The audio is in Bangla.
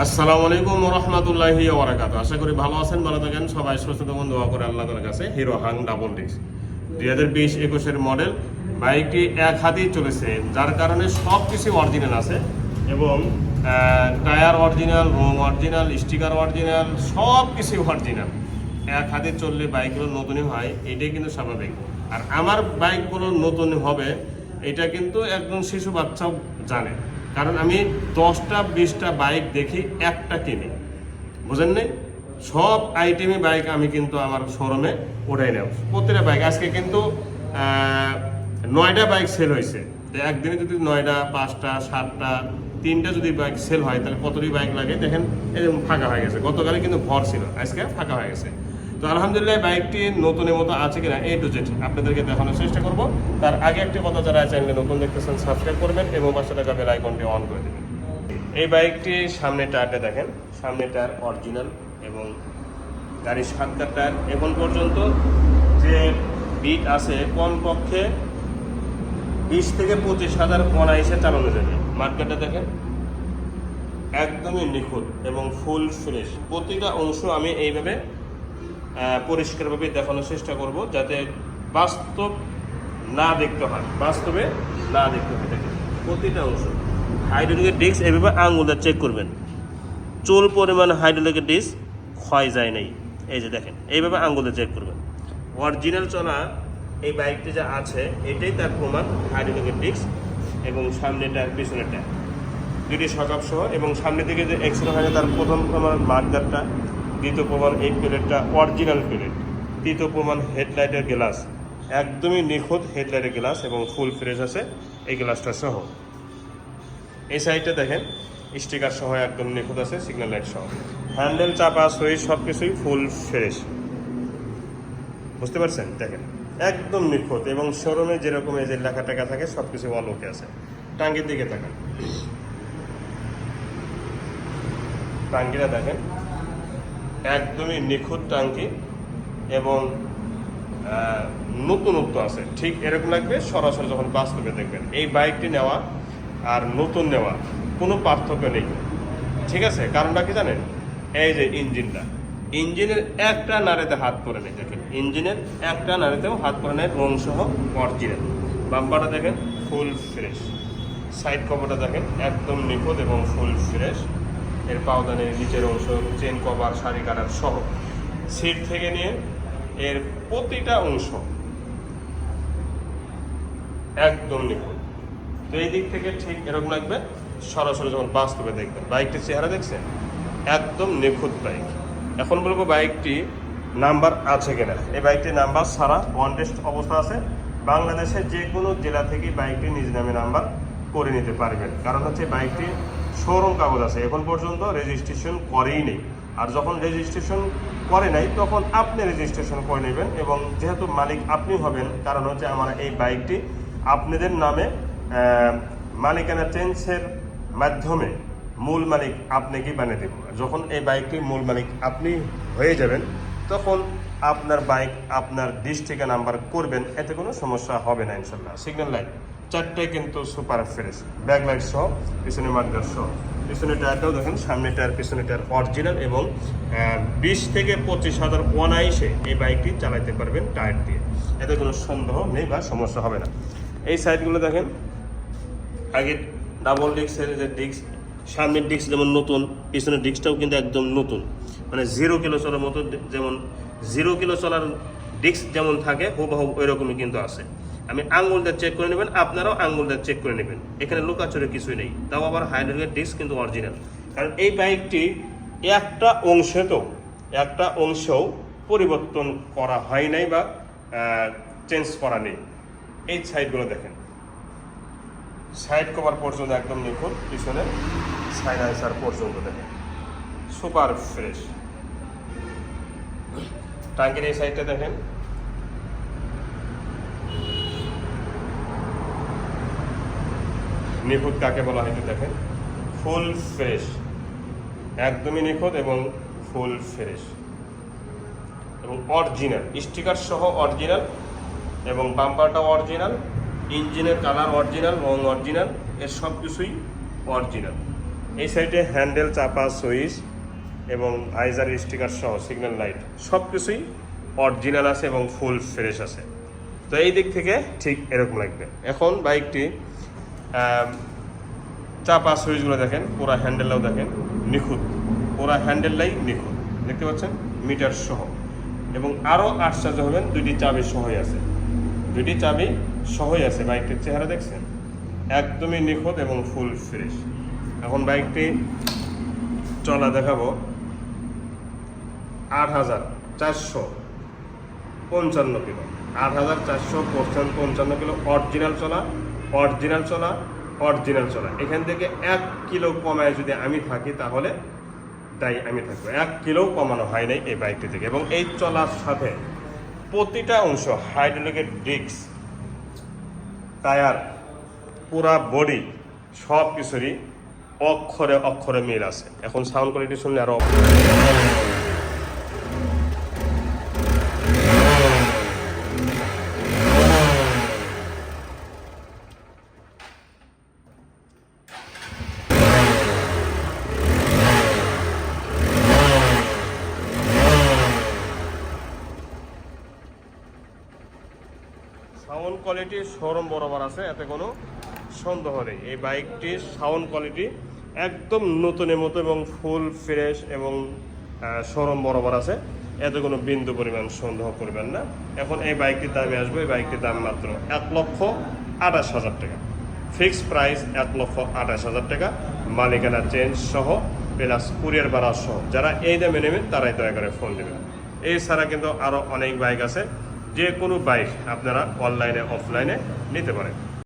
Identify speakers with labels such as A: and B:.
A: আসসালামু আলাইকুম রহমতুল্লাহি ওবরাকাত আশা করি ভালো আছেন, ভালো থাকেন। সবাই সুস্থ থাকুন, দোয়া করে আল্লাহ তালার কাছে হিরো হাং ডাবল ডিস্ক। দুই হাজার বিশ একুশের মডেল, বাইকটি এক হাতেই চলেছে, যার কারণে সব কিছু অরিজিনাল আছে এবং টায়ার অরিজিনাল, রোম অরিজিনাল, স্টিকার অরিজিনাল সব কিছু অরিজিনাল। এক হাতে চললে বাইকগুলো নতুনই হয়, এটাই কিন্তু স্বাভাবিক। আর আমার বাইকগুলো নতুন হবে, এটা কিন্তু একজন শিশু বাচ্চাও জানে। কারণ আমি দশটা, বিশটা বাইক দেখি, একটা কিনি। বুঝেন নাই? সব আইটেমে বাইক আমি কিন্তু আমার শোরুমে ওঠাই নেব। প্রতিটা বাইক। আজকে কিন্তু নয়টা বাইক সেল হয়েছে। একদিনে যদি নয়টা, পাঁচটা, সাতটা, তিনটা যদি বাইক সেল হয়, তাহলে কতটি বাইক লাগে? দেখেন এরকম ফাঁকা হয়ে গেছে। গতকালে কিন্তু ভর ছিল। আজকে ফাঁকা হয়ে গেছে। তো আলহামদুলিল্লাহ বাইকটি নতুনের মতো আছে কিনা এ টু জেড আপনাদেরকে দেখানোর চেষ্টা করব। তার আগে একটি কথা যারা চ্যানেলে নতুন দেখতেছেন, সাবস্ক্রাইব করবেন এবং পাঁচশো টাকা বেল আইকনটি অন করে দেবেন। এই বাইকটি সামনে টায়ারটা দেখেন। সামনে টায়ার অরিজিনাল এবং গাড়ির সাতকার টায়ার। এখন পর্যন্ত যে বিট আছে, কমপক্ষে বিশ থেকে পঁচিশ হাজার অনাইসে চালানো যাবে। মার্কেটটা দেখেন। একদমই নিখুঁত এবং ফুল ফ্রেশ প্রতিটা অংশ আমি এইভাবে পরিষ্কারভাবে দেখানোর চেষ্টা করব যাতে বাস্তব না দেখতে হয়। বাস্তবে না দেখতে হয় দেখেন প্রতিটা অংশ। হাইড্রোলিকের ডিস্ক এভাবে আঙুলটা চেক করবেন। চুল পরিমাণ হাইড্রোলিকের ডিস্ক ক্ষয় যায় নাই। এই যে দেখেন, এইভাবে আঙুলে চেক করবেন। অরিজিনাল চলা এই বাইকটি যা আছে, এটাই তার প্রমাণ হাইড্রোলিকের ডিস্ক এবং সামনেটা পিছনেটা দুটি সকাপ সহ এবং সামনে দিকে যে এক্সরে হয় তার প্রথম প্রমাণ মার্কারটা দ্বিতীয় প্রমাণ এই প্লেটটা অরিজিনাল প্লেট। তৃতীয় প্রমাণ হেডলাইটের গ্লাস। একদমই নিখুঁত হেডলাইটের গ্লাস এবং ফুল ফ্রেশ আছে এই গ্লাসটা সহ। এই সাইডটা দেখেন, স্টিকার সহ একদম নিখুঁত আছে, সিগন্যাল লাইট সহ। হ্যান্ডেল, চাপা, সুইচ সব কিছুই ফুল ফ্রেশ। বুঝতে পারছেন? দেখেন, একদম নিখুঁত এবং শোরুমে যেরকম এই যে লেখা টেখা থাকে সব কিছু অল ওকে আছে। টাঙ্গির দিকে তাকান। টাঙ্কিটা দেখেন একদমই নিখুঁত টাঙ্কি এবং নতুনত্ব আছে। ঠিক এরকম লাগবে সরাসরি যখন বাস্তবে দেখবেন। এই বাইকটি নেওয়া আর নতুন নেওয়া কোনো পার্থক্য নেই। ঠিক আছে? কারণটা কি জানেন? এই যে ইঞ্জিনটা। ইঞ্জিনের একটা নাড়েতে হাত পরে নেই। দেখেন, ইঞ্জিনের একটা নাড়েতেও হাত পরে নেয় রং সহ অরিজিনাল। বাম্পারটা দেখেন ফুল ফ্রেশ সাইড কভারটা দেখেন, একদম নিখুঁত এবং ফুল ফ্রেশ এর পাওদানের নিচের অংশ চেন কভার শাড়ি কাটার সহ। সিট থেকে নিয়ে এর প্রতিটা অংশ একদম নিখুঁত। তো এই দিক থেকে ঠিক এরকম লাগবে, সরাসরি যখন বাস্তবে দেখবেন। বাইকটির চেহারা দেখছেন? একদম নিখুঁত বাইক। এখন বলব বাইকটি নাম্বার আছে কিনা। এই বাইকটির নাম্বার সারা ওয়ান টেস্ট অবস্থা আছে। বাংলাদেশের যে কোনো জেলা থেকে বাইকটি নিজ নামে নাম্বার করে নিতে পারবেন। কারণ হচ্ছে বাইকটি শোরুম কাগজ আছে। এখন পর্যন্ত রেজিস্ট্রেশন করেই নেই। আর যখন রেজিস্ট্রেশন করে নাই, তখন আপনি রেজিস্ট্রেশন করে নেবেন এবং যেহেতু মালিক আপনি হবেন, কারণ হচ্ছে আমার এই বাইকটি আপনাদের নামে মালিকানা চেঞ্জের মাধ্যমে মূল মালিক আপনাকে বানিয়ে দেব। যখন এই বাইকটির মূল মালিক আপনি হয়ে যাবেন, তখন আপনার বাইক আপনার ডিস্ট্রিক্টে নাম্বার করবেন, এতে কোনো সমস্যা হবে না ইনশাল্লাহ সিগন্যাল লাইট চারটায় কিন্তু সুপার ফ্রেশ। ব্যাকলাইট সহ, পিছনে মার্কার সহ। পিছনে টায়ারটাও দেখেন, সামনে টায়ার, পিছনে টায়ার অরিজিনাল এবং বিশ থেকে পঁচিশ হাজার অনাইসে এই বাইকটি চালাতে পারবেন টায়ার দিয়ে। এতে কোনো সন্দেহ নেই বা সমস্যা হবে না। এই সাইডগুলো দেখেন, আগে ডাবল ডিস্কের যে ডিস্ক সামনের ডিস্ক যেমন নতুন, পিছনের ডিস্কটাও কিন্তু একদম নতুন। মানে জিরো কিলো চলার মতো, যেমন জিরো কিলো চলার ডিস্ক যেমন থাকে, হুবহু ওই রকমই কিন্তু আছে। আমি আঙ্গুলটা চেক করে নেবেন, আপনারাও আঙ্গুলটা চেক করে নেবেন। এখানে লুকাচুরে কিছুই নেই। তাও আবার হাইড্রোলিকের ডিস্ক কিন্তু অরিজিনাল কারণ এই বাইকটি একটা অংশে তো একটা অংশও পরিবর্তন করা হয় নাই বা চেঞ্জ করা নেই। এই সাইডগুলো দেখেন। সাইড কভার পর্যন্ত একদম নিখুঁত, পিছনে সাইলাইসার পর্যন্ত দেখেন। সুপার ফ্রেশ ট্যাঙ্কের এই সাইডটা দেখেন। নিখুঁত কাকে বলা হয় দেখেন। Full fresh. একদমই নিখুঁত এবং ফুল ফ্রেশ। এবং অরিজিনাল। স্টিকার সহ অরিজিনাল এবং বাম্পারটাও অরিজিনাল, ইঞ্জিনের কালার অরিজিনাল, রং অরিজিনাল, এর সব কিছুই অরিজিনাল। এই সাইডে হ্যান্ডেল, চাপা, সুইচ এবং ভাইজার স্টিকার সহ সিগন্যাল লাইট, সব কিছুই অরিজিনাল আছে এবং ফুল ফ্রেশ আছে। তো এই দিক থেকে ঠিক এরকম লাগবে। এখন বাইকটি চাপা সুইচগুলো দেখেন, পুরা হ্যান্ডেলটাও দেখেন, নিখুঁত। পুরা হ্যান্ডেলটাই নিখুঁত। দেখতে পাচ্ছেন? মিটার সহ। এবং আরও আশ্চর্য হবেন, দুইটি চাবি সহই আছে। দুইটি চাবি সহই আছে। বাইকটির চেহারা দেখছেন? একদমই নিখুঁত এবং ফুল ফ্রেশ। এখন বাইকটি চলা দেখাবো। আট হাজার চারশো পঞ্চান্ন কিলো। আট হাজার চারশো পঞ্চান্ন কিলো। অরিজিনাল চলা। অরিজিনাল চলা অরিজিনাল চলা। এখান থেকে এক কিলো কমায় যদি আমি থাকি, তাহলে তাই আমি থাকব। এক কিলো কমানো হয় নাই এই বাইকটি থেকে। এবং এই চলার সাথে প্রতিটা অংশ, হাইড্রোলিকের ডিস্ক, টায়ার, পুরা বডি সব কিছুরই অক্ষরে অক্ষরে মিল আছে। এখন সাউন্ড কোয়ালিটি শুনলে আরও সাউন্ড কোয়ালিটি শোরুম বরাবর আছে, এতে কোনো সন্দেহ নেই। এই বাইকটির সাউন্ড কোয়ালিটি একদম নতুনের মতো এবং ফুল ফ্রেশ এবং শোরুম বরাবর আছে। এতে কোনো বিন্দু পরিমাণ সন্দেহ করবেন না। এখন এই বাইকটির দামে আসবে। এই বাইকটির দাম মাত্র এক লক্ষ আঠাশ হাজার টাকা। ফিক্স প্রাইস এক লক্ষ আঠাশ হাজার টাকা। মালিকানা চেঞ্জ সহ প্লাস কুরিয়ার ভাড়া সহ। যারা এই দামে নেবেন, তারাই দয়া করে ফোন দেবেন এছাড়া কিন্তু আরও অনেক বাইক আছে। যে কোনো বাইক আপনারা অনলাইনে অফলাইনে নিতে পারেন।